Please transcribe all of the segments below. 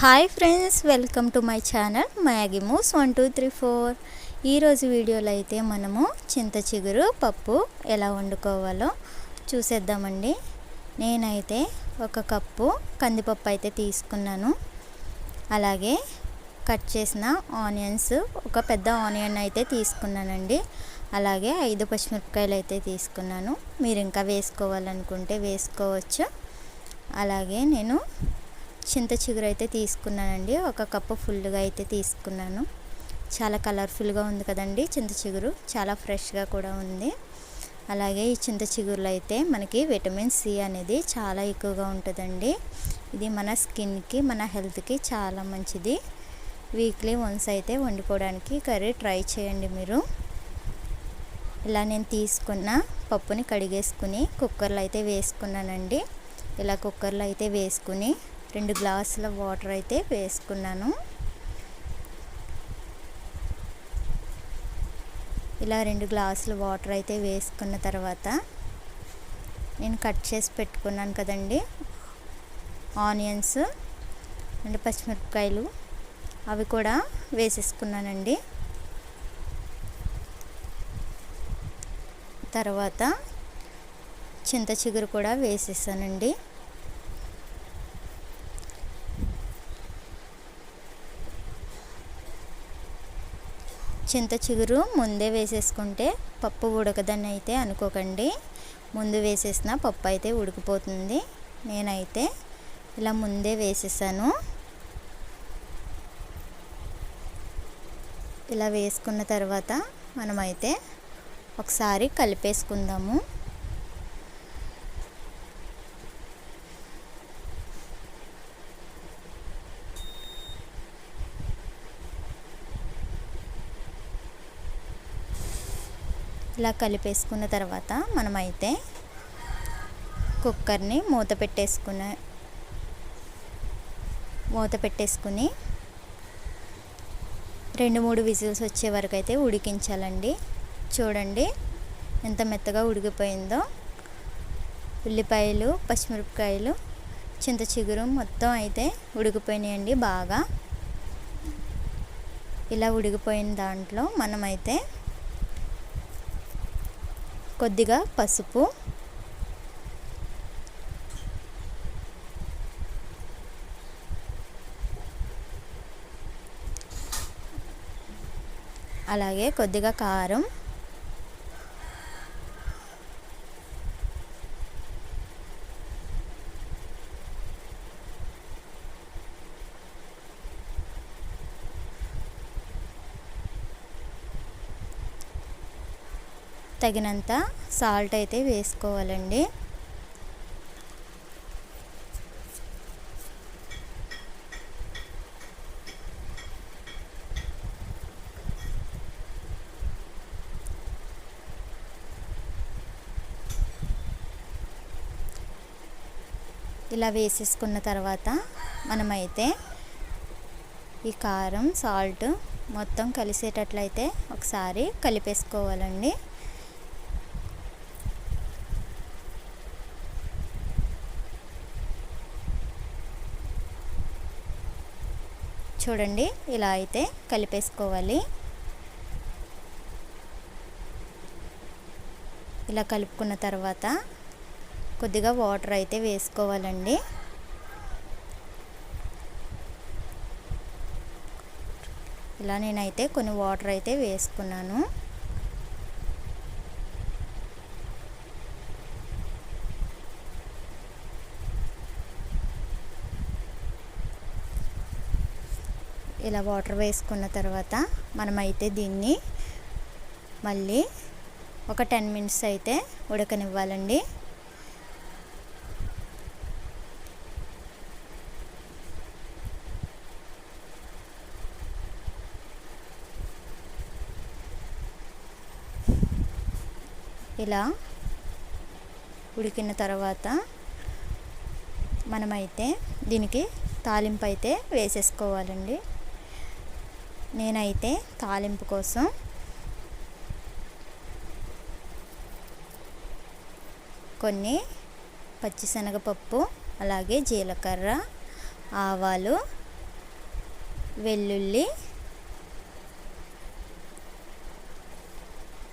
Hi friends welcome to my channel maggie moose one two three four. ఈరోజు వీడియోలో అయితే మనము చింత చిగురు పప్పు ఎలా వండుకోవాలో చూసేద్దామండి. నేనైతే ఒక కప్పు కందిపప్పు అయితే తీసుకున్నాను. అలాగే కట్ చేసిన ఆనియన్స్ ఒక పెద్ద ఆనియన్ అయితే తీసుకున్నానండి. అలాగే ఐదు పచ్చిమిరపకాయలు అయితే తీసుకున్నాను. మీరు ఇంకా వేసుకోవాలనుకుంటే వేసుకోవచ్చు. అలాగే నేను చింత చిగురు అయితే తీసుకున్నానండి. ఒక కప్పు ఫుల్గా అయితే తీసుకున్నాను. చాలా కలర్ఫుల్గా ఉంది కదండి చింత చిగురు. చాలా ఫ్రెష్గా కూడా ఉంది. అలాగే ఈ చింత చిగురులో అయితే మనకి విటమిన్ సి అనేది చాలా ఎక్కువగా ఉంటుందండి. ఇది మన స్కిన్కి మన హెల్త్కి చాలా మంచిది. వీక్లీ వన్స్ అయితే వండుకోవడానికి కర్రీ ట్రై చేయండి మీరు. ఇలా నేను తీసుకున్న పప్పుని కడిగేసుకుని కుక్కర్లో అయితే వేసుకున్నానండి. ఇలా కుక్కర్లో అయితే వేసుకుని రెండు గ్లాసుల వాటర్ అయితే వేసుకున్నాను. ఇలా రెండు గ్లాసుల వాటర్ అయితే వేసుకున్న తర్వాత నేను కట్ చేసి పెట్టుకున్నాను కదండి. ఆనియన్స్ రెండు పచ్చిమిరపకాయలు అవి కూడా వేసేసుకున్నానండి. తర్వాత చింత చిగురు కూడా వేసేసానండి. చింత చిగురు ముందే వేసేసుకుంటే పప్పు ఉడకదని అయితే అనుకోకండి. ముందు వేసేసిన పప్పు అయితే ఉడికిపోతుంది. నేనైతే ఇలా ముందే వేసేసాను. ఇలా వేసుకున్న తర్వాత మనమైతే ఒకసారి కలిపేసుకుందాము. ఇలా కలిపేసుకున్న తర్వాత మనమైతే కుక్కర్ని మూత పెట్టేసుకున్న మూత పెట్టేసుకుని రెండు మూడు విజిల్స్ వచ్చే వరకు అయితే ఉడికించాలండి. చూడండి ఎంత మెత్తగా ఉడికిపోయిందో. ఉల్లిపాయలు పచ్చిమిరపకాయలు చింత చిగురు మొత్తం అయితే ఉడికిపోయినాయండి బాగా. ఇలా ఉడికిపోయిన దాంట్లో మనమైతే కొద్దిగా పసుపు. అలాగే కొద్దిగా కారం. తగినంత సాల్ట్ అయితే వేసుకోవాలండి. ఇలా వేసేసుకున్న తర్వాత మనమైతే ఈ కారం సాల్ట్ మొత్తం కలిసేటట్లయితే ఒకసారి కలిపేసుకోవాలండి. చూడండి ఇలా అయితే కలిపేసుకోవాలి. ఇలా కలుపుకున్న తర్వాత కొద్దిగా వాటర్ అయితే వేసుకోవాలండి. ఇలా నేనైతే కొన్ని వాటర్ అయితే వేసుకున్నాను. ఇలా వాటర్ వేసుకున్న తర్వాత మనమైతే దీన్ని మళ్ళీ ఒక టెన్ మినిట్స్ అయితే ఉడకనివ్వాలండి. ఇలా ఉడికిన తర్వాత మనమైతే దీనికి తాలింపు అయితే వేసేసుకోవాలండి. నేనైతే తాలింపు కోసం కొన్ని పచ్చిశనగపప్పు అలాగే జీలకర్ర ఆవాలు వెల్లుల్లి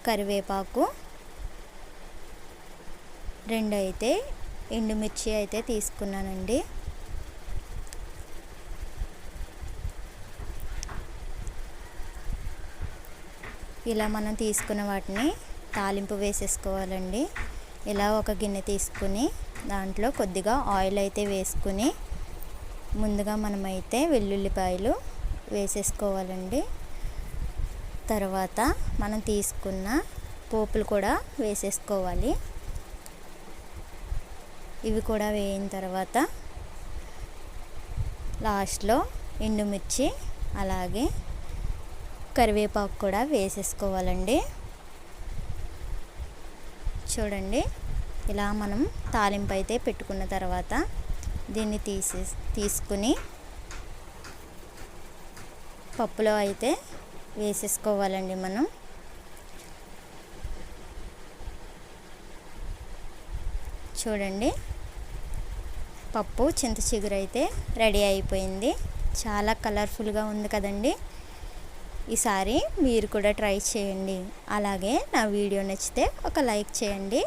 కరివేపాకు రెండు అయితే ఎండుమిర్చి అయితే తీసుకున్నానండి. ఇలా మనం తీసుకున్న వాటిని తాలింపు వేసేసుకోవాలండి. ఇలా ఒక గిన్నె తీసుకుని దాంట్లో కొద్దిగా ఆయిల్ అయితే వేసుకుని ముందుగా మనమైతే వెల్లుల్లిపాయలు వేసేసుకోవాలండి. తర్వాత మనం తీసుకున్న పోపులు కూడా వేసేసుకోవాలి. ఇవి కూడా వేయిన తర్వాత లాస్ట్లో ఎండుమిర్చి అలాగే కరివేపాకు కూడా వేసేసుకోవాలండి. చూడండి ఇలా మనం తాలింపు అయితే పెట్టుకున్న తర్వాత దీన్ని తీసే తీసుకుని పప్పులో అయితే వేసేసుకోవాలండి మనం. చూడండి పప్పు చింత చిగురు అయితే రెడీ అయిపోయింది. చాలా కలర్ఫుల్గా ఉంది కదండి. ఈసారి మీరు కూడా ట్రై చేయండి. అలాగే నా వీడియో నచ్చితే ఒక లైక్ చేయండి.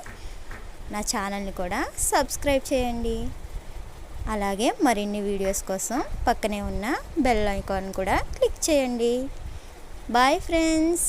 నా ఛానల్ని కూడా సబ్స్క్రైబ్ చేయండి. అలాగే మరిన్ని వీడియోస్ కోసం పక్కనే ఉన్న బెల్ ఐకాన్ కూడా క్లిక్ చేయండి. Bye friends.